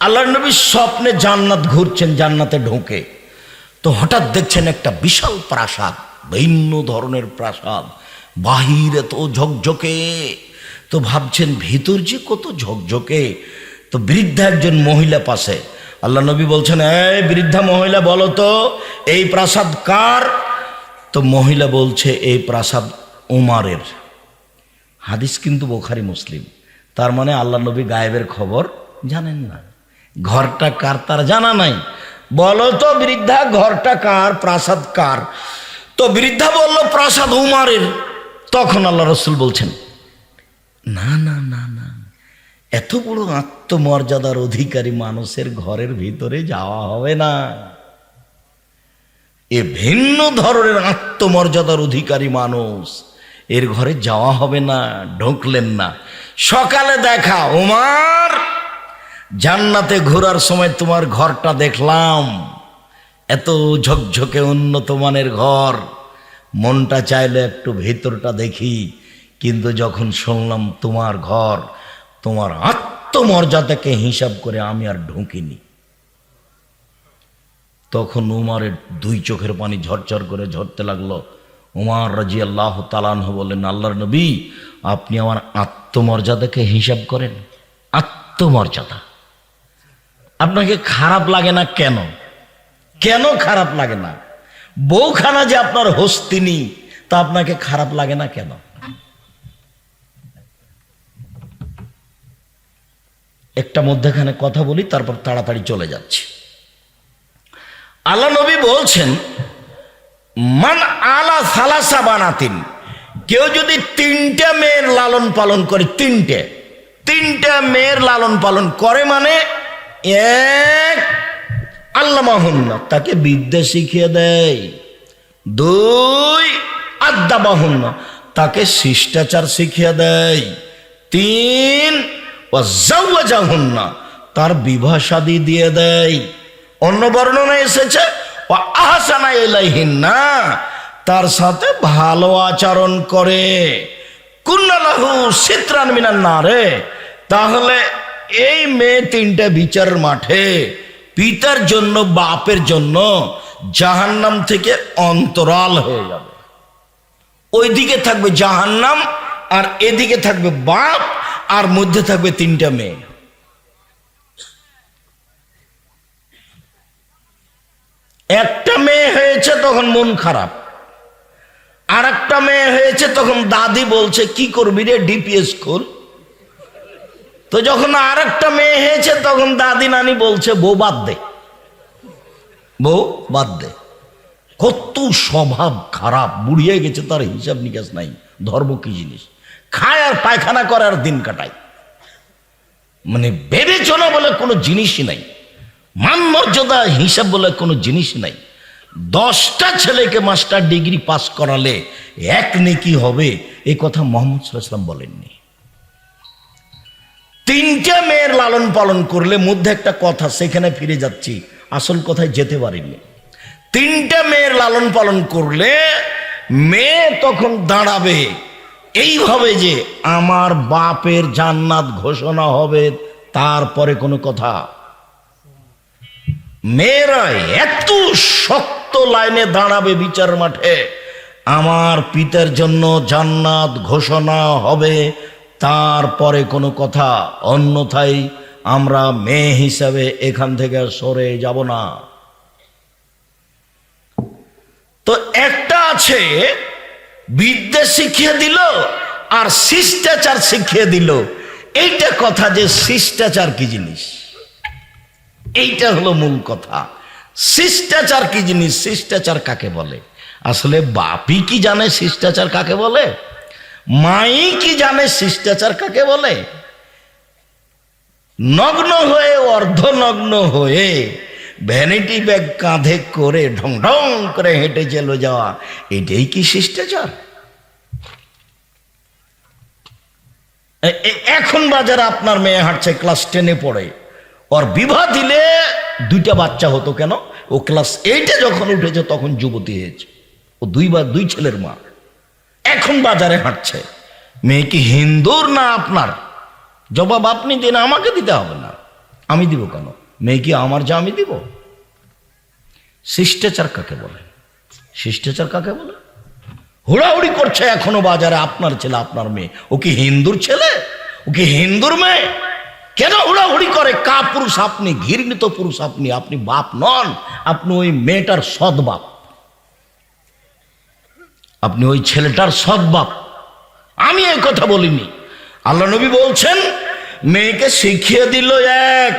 আল্লাহ নবী স্বপ্নে জান্নাত ঘুরছেন, জান্নাতে ঢোকে। তো হঠাৎ দেখছেন একটা বিশাল প্রাসাদ, ভিন্ন ধরনের প্রাসাদ। বাহিরে তো ঝকঝকে। তো ভাবছেন, ভিতর যে কত ঝকঝকে। তো বৃদ্ধা একজন মহিলা পাশে। আল্লাহ নবী বলছেন, এই বৃদ্ধা মহিলা, বলো তো, এই প্রাসাদ কার? তো মহিলা বলছে, এই প্রাসাদ উমারের। হাদিস কিন্তু বোখারি মুসলিম। তার মানে আল্লাহ নবী গায়েবের খবর জানেন না। ঘরটা কার তার জানা নাই? বলো তো বৃদ্ধা, ঘরটা কার, প্রাসাদ কার? তো বৃদ্ধা বলল, প্রাসাদ উমারের। তখন আল্লাহ রসুল বলছেন, না না না না। এত বড় আত্মমর্যাদার অধিকারী মানুষের ঘরের ভিতরে যাওয়া হবে না। এ ভিন্ন ধরনের আত্মমর্যাদার অধিকারী মানুষ এর ঘরে যাওয়া হবে না, ঢুকলেন না। সকালে দেখা, উমার জান্নাতে ঘোরার সময় তোমার ঘরটা দেখলাম। এত ঝকঝকে উন্নত মানের ঘর। মনটা চাইলে একটু ভেতরটা দেখি, কিন্তু যখন শুনলাম তোমার ঘর, তোমার আত্মমর্যাদাকে হিসাব করে আমি আর ঢুকিনি। তখন উমারের দুই চোখের পানি ঝরঝর করে ঝরতে লাগল। উমার রাজি আল্লাহ তালানহ বললেন, আল্লাহর নবী, আপনি আমার আত্মমর্যাদাকে হিসাব করেন। আত্মমর্যাদা। আপনাকে খারাপ লাগে না কেন? কেন খারাপ লাগে না? বউখানা যে আপনার হস্তিনী, তা আপনাকে খারাপ লাগে না কেন? একটা মধ্যেখানে কথা বলি, তারপর তাড়াতাড়ি চলে যাচ্ছে। আল্লাহ নবী বলছেন, মান আলা সালাসা বানাতিন। কেউ যদি তিনটে মেয়ের লালন পালন করে, তিনটে তিনটে মেয়ের লালন পালন করে মানে এক আল্লাহ মাহুন্না তাকে বিদ্যা শিখিয়ে দেয়। দুই আদ্দাবাহুন্না তাকে শিষ্টাচার শিখিয়ে দেয়। তিন ও জাহুন্না তার বিবাহ শাদী দিয়ে দেয়। অন্য বর্ণনা এসেছে ও আহসানা এলাইহিন না তার সাথে ভালো আচরণ করে। কুন্নালাহু সিত্রান মিনান না রে তাহলে এই মেয়ে তিনটা বিচারের মাঠে, পিতার জন্য, বাপের জন্য জাহান্নাম থেকে অন্তরাল হয়ে যাবে। ওইদিকে থাকবে জাহান্নাম, আর এদিকে থাকবে বাপ, আর মধ্যে থাকবে তিনটা মেয়ে। একটা মেয়ে হয়েছে তখন মন খারাপ আর একটা মেয়ে হয়েছে তখন দাদি বলছে, কি করবি রে ডিপিএস খোল তো যখন আর একটা মেয়ে হয়েছে, তখন দাদি নানি বলছে, বউ বাদ দে। বউ বাদ দে। কত স্বভাব খারাপ, বুড়িয়ে গেছে, তার হিসাব নিকাশ নাই, ধর্ম কি জিনিস? খায় আর পায়খানা করে আর দিন কাটায়। মানে বিবেচনা বলে কোনো জিনিসই নাই। মান মর্যাদা হিসাব বলে কোনো জিনিস নাই। দশটা ছেলেকে মাস্টার ডিগ্রি পাস করালে এক নেকি হবে এই কথা মোহাম্মদ সাল্লাম বলেননি। তিনটা মেয়ের লালন পালন করলে মধ্যে একটা কথা, সেখানে ফিরে যাচ্ছি। আসল কথায় যেতে পারিনি। তিনটা মেয়ের লালন পালন করলে মেয়ে তখন দাঁড়াবে। এইভাবে যে আমার বাপের জান্নাত ঘোষণা হবে, তারপরে কোনো কথা। মেয়েরা এত শক্ত লাইনে দাঁড়াবে বিচার মাঠে। আমার পিতার জন্য জান্নাত ঘোষণা হবে তারপরে কোনো কথা, অন্যথায় আমরা মেয়ে হিসাবে এখান থেকে সরে যাব না। তো একটা আছে, বিদ্যা শিখিয়ে দিল আর শিষ্টাচার শিখিয়ে দিল। এইটা কথা যে শিষ্টাচার কি জিনিস? এইটা হলো মূল কথা। শিষ্টাচার কি জিনিস? শিষ্টাচার কাকে বলে? আসলে বাপি কি জানে শিষ্টাচার কাকে বলে? মাই কি জানে শিষ্টাচার কাকে বলে? নগ্ন হয়ে, অর্ধনগ্ন হয়ে ভ্যানিটি ব্যাগ কাঁধে করে ঢং ঢং করে হেঁটে চলে যাওয়া, এটাই কি শিষ্টাচার? এখন বাজারে আপনার মেয়ে হাঁটছে ক্লাস টেনে পড়ে। ওর বিবাহ দিলে দুইটা বাচ্চা হতো কেন? ও ক্লাস এইটে যখন উঠেছে, তখন যুবতী হয়েছে। ও দুইবার দুই ছেলের মা। এখন বাজারে হাঁটছে। মেয়ে কি হিন্দুর না আপনার? জবাব আপনি দিন, আমাকে দিতে হবে না। আমি দিব কেন? মেয়ে কি আমার যা আমি দিব? শিষ্টাচার কাকে বলে? শিষ্টাচার কাকে বলে? হুড়াহুড়ি করছে এখনও বাজারে আপনার ছেলে, আপনার মেয়ে। ও কি হিন্দুর ছেলে? ও কি হিন্দুর মেয়ে? কেন হুড়াহুড়ি করে? কা পুরুষ আপনি, ঘৃণিত পুরুষ আপনি আপনি বাপ নন। আপনি ওই মেয়েটার সৎ বাপ। আপনি ওই ছেলেটার সৎ বাপ। আমি এই কথা বলিনি। আল্লাহ নবী বলছেন, মেয়েকে শিখিয়ে দিল এক,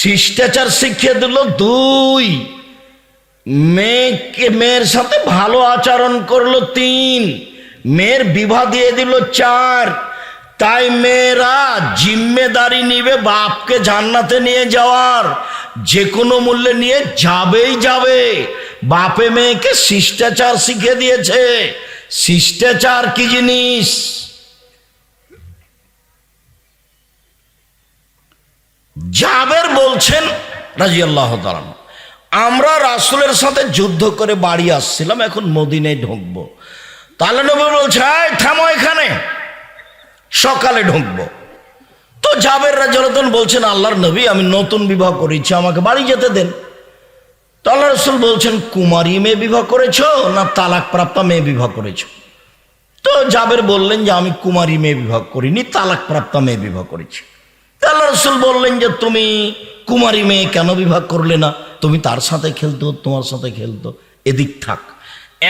শিষ্টাচার শিখিয়ে দিল দুই, মেয়েকে মেয়ের সাথে ভালো আচরণ করল তিন, মেয়ের বিবাহ দিয়ে দিল চার, তাই মেয়েরা জিম্মেদারি নিবে বাপকে জান্নাতে নিয়ে যাওয়ার। যে কোনো মূল্যে নিয়ে যাবেই যাবে। বাপে মেয়েকে শিষ্টাচার শিখে দিয়েছে। শিষ্টাচার কি জিনিস? জাবের বলছেন রাজি আল্লাহ আমরা রাসুলের সাথে যুদ্ধ করে বাড়ি আসছিলাম এখন মদিনায় ঢুকবো। তাহলে নবী বলছে "এই, থামো এখানে সকালে ঢুকবো। তো জাবের রাজরতন বলছেন, আল্লাহর নবী, আমি নতুন বিবাহ করেছি, আমাকে বাড়ি যেতে দেন। তো আল্লাহ রসুল বলছেন, কুমারী মেয়ে বিবাহ করেছ না তালাক প্রাপ্তা মেয়ে বিবাহ করেছ? তো জাবের বললেন যে, আমি কুমারী মেয়ে বিবাহ করিনি তালাক প্রাপ্তা মেয়ে বিবাহ করেছি। আল্লাহ রসুল বললেন যে, তুমি কুমারী মেয়ে কেন বিবাহ করলে না? তুমি তার সাথে খেলতো, তোমার সাথে খেলতো, এদিক থাক।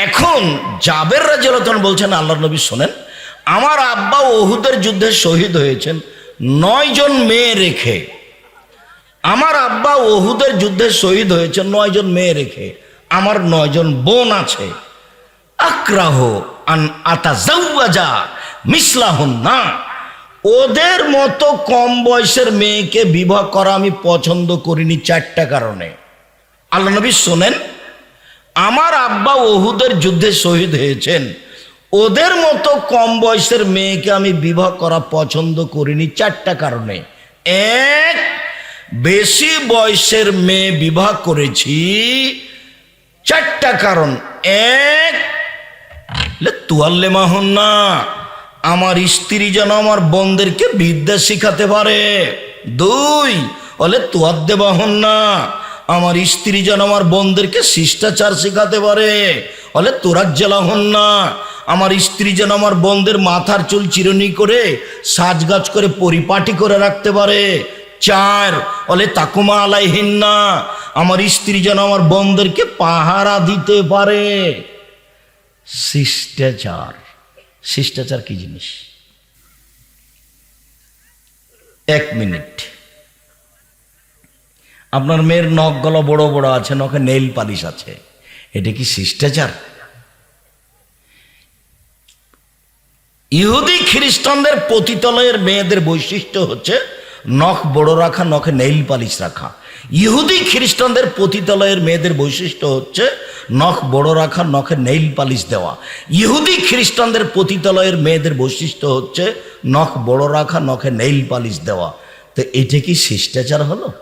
এখন জাবের রাজিয়ালতন বলছেন আল্লাহ নবী শোনেন, আমার আব্বা ওহুদের যুদ্ধে শহীদ হয়েছেন নয় জন মেয়ে রেখে। আমার আব্বা ওহুদের যুদ্ধে শহীদ হয়েছে, নয় জন মেয়ে রেখে। আমার নয় জন বোন আছে। আক্রাহ আন আতা জাউয়াজা মিসলাহুন না। ওদের মতো কম বয়সের মেয়েকে বিবাহ করা আমি পছন্দ করিনি চারটা কারণে। আল্লাহ নবী শোনেন, আমার আব্বা ওহুদের যুদ্ধে শহীদ হয়েছেন। ওদের মতো কম বয়সের মেয়েকে আমি বিবাহ করা পছন্দ করিনি চারটা কারণে। এক, বেশি বয়সের মেয়ে বিবাহ করেছি চারটা কারণ। এক তুয়াল্লে মাহন না, আমার স্ত্রী যেন আমার বোনদেরকে বিদ্যা শিখাতে পারে। দুই বলে তুয়াদ্দে বাহন না, আমার স্ত্রী যেন আমার বোনদেরকে শিষ্টাচার শেখাতে পারে। বলে তোরাক জেলাহন না আমার স্ত্রী যেন আমার বোনদের মাথার চুল চিরনি করে সাজগাজ করে পরিপাটি করে রাখতে পারে। চার, বলে, তাকুমা আলাইহিন না আমার স্ত্রী যেন আমার বোনদেরকে পাহারা দিতে পারে। শিষ্টাচার। শিষ্টাচার কি জিনিস? এক মিনিট। আপনার মেয়ের নখ গলা বড় বড় আছে, নখে নেইল পালিশ আছে। এটা কি শিষ্টাচার? ইহুদি খ্রিস্টানদের পতিতলয়ের মেয়েদের বৈশিষ্ট্য হচ্ছে নখ বড় রাখা, নখে নেইল পালিশ রাখা। ইহুদি খ্রিস্টানদের পতিতলয়ের মেয়েদের বৈশিষ্ট্য হচ্ছে নখ বড় রাখা, নখে নেইল পালিশ দেওয়া। ইহুদি খ্রিস্টানদের পতিতলয়ের মেয়েদের বৈশিষ্ট্য হচ্ছে নখ বড় রাখা, নখে নেইল পালিশ দেওয়া। তো এটা কি শিষ্টাচার হলো?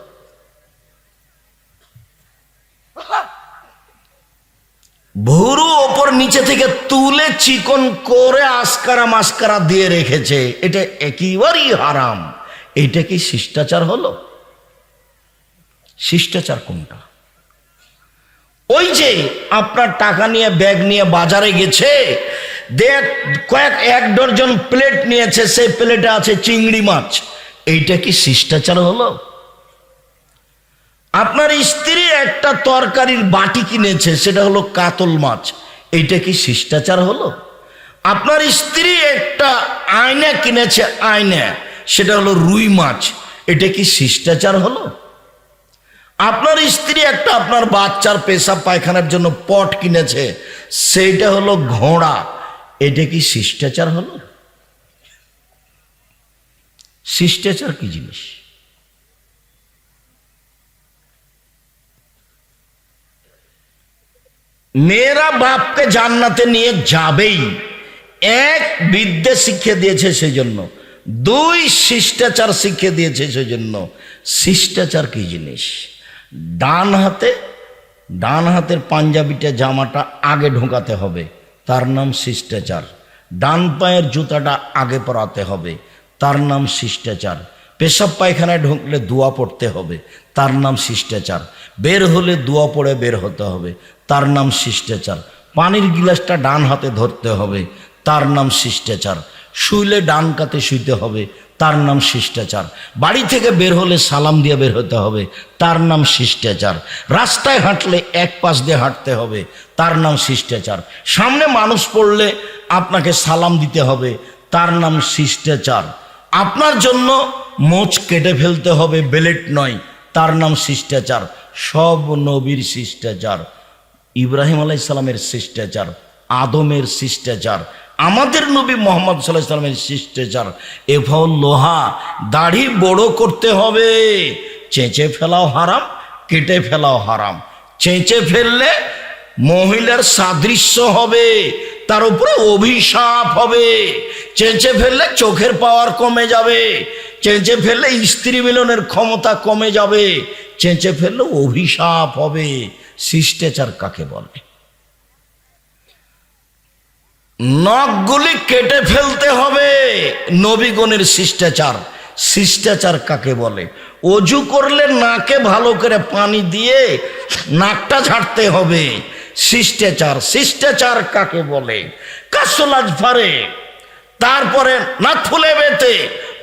ভুরু ওপর নিচে থেকে তুলে চিকন করে আসকারা মাস্কারা দিয়ে রেখেছে। এটা একেবারেই হারাম। এটা কি শিষ্টাচার হলো? শিষ্টাচার কোনটা? ওই যে আপনার টাকা নিয়ে, ব্যাগ নিয়ে বাজারে গেছে, দেখ, কয়েক, এক ডজন প্লেট নিয়েছে, সেই প্লেটে আছে চিংড়ি মাছ। এইটা কি শিষ্টাচার হলো? আপনার স্ত্রী একটা তরকারির বাটি কিনেছে, সেটা হলো কাতল মাছ। এইটা কি শিষ্টাচার হলো? আপনার স্ত্রী একটা আয়না কিনেছে, আয়না, সেটা হলো রুই মাছ। এটা কি শিষ্টাচার হলো? আপনার স্ত্রী একটা আপনার বাচ্চার পেশা পায়খানার জন্য পট কিনেছে, সেইটা হলো ঘোড়া। এটা কি শিষ্টাচার হলো? শিষ্টাচার কি জিনিস? মেয়েরা বাপকে জান্নাতে নিয়ে যাবেই। এক বিদ্যে শিখিয়ে দিয়েছে সেই জন্য দুই শিষ্টাচার শিখিয়ে দিয়েছে সেই জন্য শিষ্টাচার কি জিনিস? ডান হাতে, ডান হাতের পাঞ্জাবিটা জামাটা আগে ঢোকাতে হবে, তার নাম শিষ্টাচার। ডান পায়ের জুতাটা আগে পরাতে হবে, তার নাম শিষ্টাচার। পেশাব পায়খানায় ঢুকলে দোয়া পড়তে হবে। তার নাম শিষ্টাচার। বের হলে দোয়া পড়ে বের হতে হবে। তার নাম শিষ্টাচার। পানির গিলাসটা ডান হাতে ধরতে হবে। তার নাম শিষ্টাচার। শুইলে ডান কাতে শুইতে হবে। তার নাম শিষ্টাচার। বাড়ি থেকে বের হলে সালাম দিয়ে বের হতে হবে। তার নাম শিষ্টাচার। রাস্তায় হাঁটলে এক পাশ দিয়ে হাঁটতে হবে। তার নাম শিষ্টাচার। সামনে মানুষ পড়লে আপনাকে সালাম দিতে হবে। তার নাম শিষ্টাচার। আপনার জন্য মোচ কেটে ফেলতে হবে, বেলেট নয়, তার নাম শিষ্টাচার, সব নবীর শিষ্টাচার, ইব্রাহিম আলাইসালামের শিষ্টাচার, আদমের শিষ্টাচার, আমাদের নবী মোহাম্মদ সাল্লাহ সাল্লামের শিষ্টাচার এফল লোহা, দাড়ি বড় করতে হবে, চেঁচে ফেলাও হারাম, কেটে ফেলাও হারাম, চেঁচে ফেললে মহিলার সাদৃশ্য হবে, তার উপরে অভিশাপ হবে, চেঁচে ফেললে চোখের পাওয়ার কমে যাবে চেঁচে ফেললে স্ত্রী মিলনের ক্ষমতা কমে যাবে। চেঁচে ফেললে অভিশাপ হবে, শিষ্টাচার কাকে বলে? নখগুলি কেটে ফেলতে হবে, নবীগণের শিষ্টাচার। শিষ্টাচার কাকে বলে? অজু করলে নাকে ভালো করে পানি দিয়ে নাকটা ঝাড়তে হবে। শিষ্টাচার শিষ্টাচার কাকে বলে? কাসলাজ ফারে, তারপরে নাক ফুলে বেতে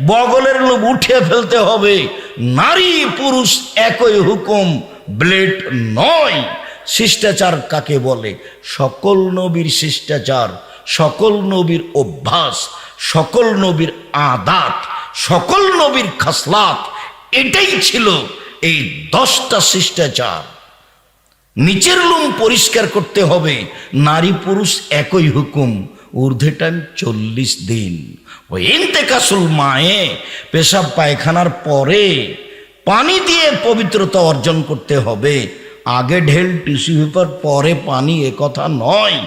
বগলের লোভ উঠিয়ে ফেলতে হবে। নারী পুরুষ একই হুকুম, ব্লেড নয়। শিষ্টাচার কাকে বলে? সকল নবীর শিষ্টাচার, সকল নবীর অভ্যাস, সকল নবীর আদাত, সকল নবীর খাসলাত, এটাই ছিল এই দশটা শিষ্টাচার। নিচের লুম পরিষ্কার করতে হবে। নারী পুরুষ একই হুকুম ঊর্ধ্বে টাইম চল্লিশ দিন। ওই ইন্তেকাসুল মায়ে পেশাব পায়খানার পরে পানি দিয়ে পবিত্রতা অর্জন করতে হবে। আগে ঢেল টিস্যু পেপার, পরে পানি এ কথা নয়।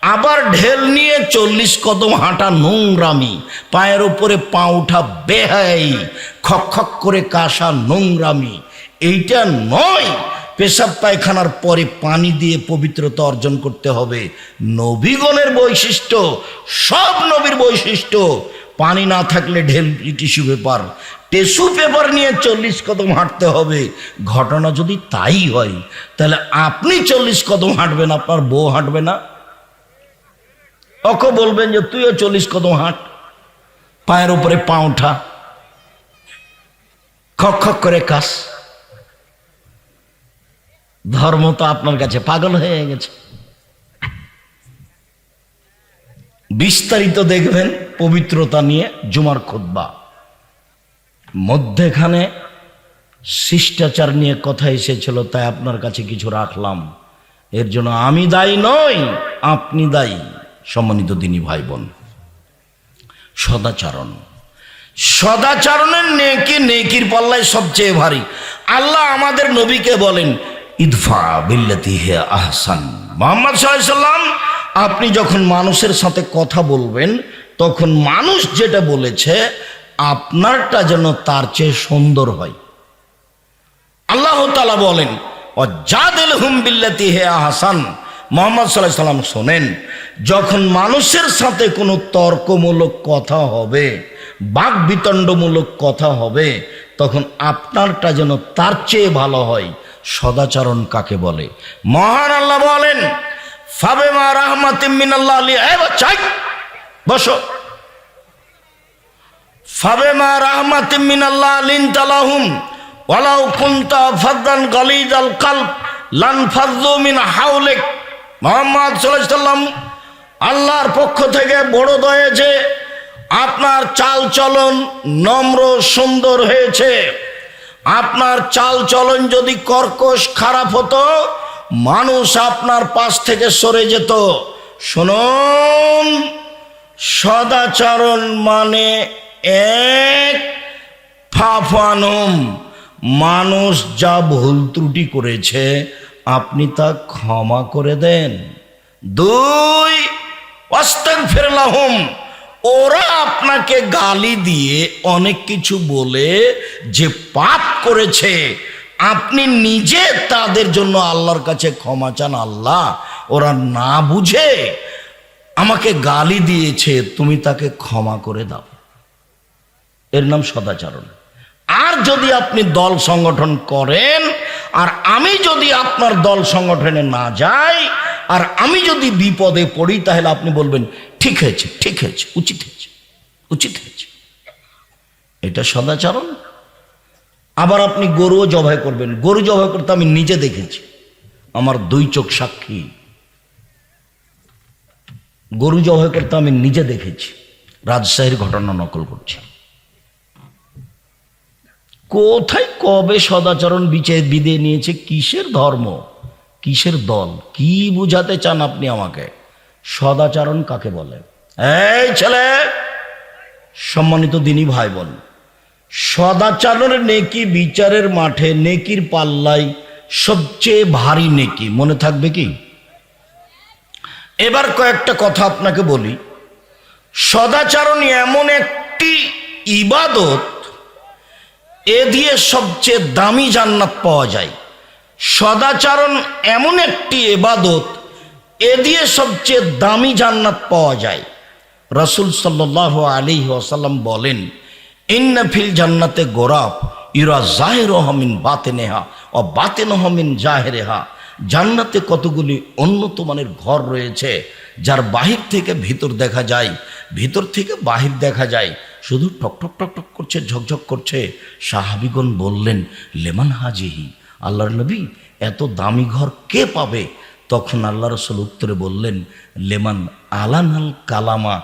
আবার ঢেল নিয়ে চল্লিশ কদম হাঁটা নোংরামি, পায়ের ওপরে পা উঠা বেহাই, খক খক করে কাশা নোংরামি, এইটা নয়। পেশাব পায়খানার পরে পানি দিয়ে পবিত্রতা অর্জন করতে হবে। নবীগণের বৈশিষ্ট্য, সব নবীর বৈশিষ্ট্য, পানি না থাকলে ঢেল টিস্যু পেপার টিস্যু পেপার নিয়ে চল্লিশ কদম হাঁটতে হবে। ঘটনা যদি তাই হয়, তাহলে আপনি চল্লিশ কদম হাঁটবেন, আপনার বউ হাঁটবে না। ওকে বলবেন যে, তুইও চল্লিশ কদম হাঁট, পায়ের উপরে পা উঠা, খক খক করে কাশ। ধর্ম তো আপনার কাছে পাগল হয়ে গেছে। বিস্তারিত দেখবেন পবিত্রতা নিয়ে জুমার খুদ্া মধ্যেখানে শিষ্টাচার নিয়ে কথা এসেছিল, তাই আপনার কাছে কিছু রাখলাম। এর জন্য আমি দায়ী নই, আপনি দায়ী, সম্মানিত দিনী ভাই বোন সদাচরণ। সদাচরণের নেকি, নেকির পাল্লায় সবচেয়ে ভারী। আল্লাহ আমাদের নবীকে বলেন ইদফা বিল্লাতি হে আহসান। মোহাম্মদ সাল্লাম আপনি যখন মানুষের সাথে কথা বলবেন, তখন মানুষ যেটা বলেছে, আপনারটা যেন তার চেয়ে সুন্দর হয়। আল্লাহ তালা বলেন অজাদেল হুম বিল্লাতি হে আহসান। মোহাম্মদ সাল্লাহ সাল্লাম শোনেন, যখন মানুষের সাথে কোনো তর্কমূলক কথা হবে বাক বিতণ্ডমূলক কথা হবে, তখন আপনারটা যেন তার চেয়ে ভালো হয়। সদাচরণ কাকে বলে? মহান আল্লাহ বলেন, ফাবেমা রাহমাতিম মিনাল্লাহ আলী এ বাচ্চাই বসো। তালাহুম মোহাম্মদ আল্লাহর পক্ষ থেকে বড় দয়েছে আপনার চাল চলন নম্র সুন্দর হয়েছে। আপনার চাল চলন যদি কর্কশ খারাপ হতো, মানুষ আপনার পাশ থেকে সরে যেত। শুনুন, সদাচরণ মানে এক ফাফানুম। মানুষ যা ভুল ত্রুটি করেছে, আপনি তা ক্ষমা করে দেন। দুই অস্তাক ফেরলাহম ওরা আপনাকে গালি দিয়ে অনেক কিছু বলে যে পাপ করেছে। আপনি নিজে তাদের জন্য আল্লাহর কাছে ক্ষমা চান, আল্লাহ ওরা না বুঝে আমাকে গালি দিয়েছে, তুমি তাকে ক্ষমা করে দাও। এর নাম সদাচরণ। আর যদি আপনি দল সংগঠন করেন, আর আমি যদি আপনার দল সংগঠনে না যাই আর আমি যদি বিপদে পড়ি, তাহলে আপনি বলবেন, ঠিক হয়েছে ঠিক হয়েছে, উচিত হয়েছে উচিত হয়েছে। এটা সদাচরণ। আবার আপনি গরুও জবাই করবেন। গরু জবাই করতে আমি নিজে দেখেছি। আমার দুই চোখ সাক্ষী। গরু জবাই করতে আমি নিজে দেখেছি। রাজশাহীর ঘটনা নকল করছি। কোথায়, কবে সদাচরণ বিচে বিদে নিয়েছে? কিসের ধর্ম? কিসের দল? কি বুঝাতে চান আপনি আমাকে? সদাচরণ কাকে বলে? এই ছেলে! সম্মানিত দিনী ভাই বোন সদাচরণের নেকি বিচারের মাঠে নেকির পাল্লাই সবচেয়ে ভারী নেকি, মনে থাকবে কি? এবার কয়েকটা কথা আপনাকে বলি। সদাচরণ এমন একটি ইবাদত এ দিয়ে সবচেয়ে দামি জান্নাত পাওয়া যায়। সদাচরণ এমন একটি এবাদত, এ দিয়ে সবচেয়ে দামি জান্নাত পাওয়া যায়। রসুল সাল্লাহ আলী ওসাল্লাম বলেন, ইন্না ফিল জান্নাতে গোরাব ইরা জাহের হমিন বাতে নেহা ও বাতে নহমিন জাহেরেহা। জান্নাতে কতগুলি উন্নত মানের ঘর রয়েছে, যার বাহির থেকে ভিতর দেখা যায়, ভিতর থেকে বাহির দেখা যায়। শুধু টক টক টক করছে, ঝকঝক করছে। সাহাবিগণ বললেন, লেমান হাজিহি? আল্লাহর নবী, এত দামি ঘর কে পাবে? তখন আল্লাহ রসুল উত্তরে বললেন, লেমান আলানাল কালামা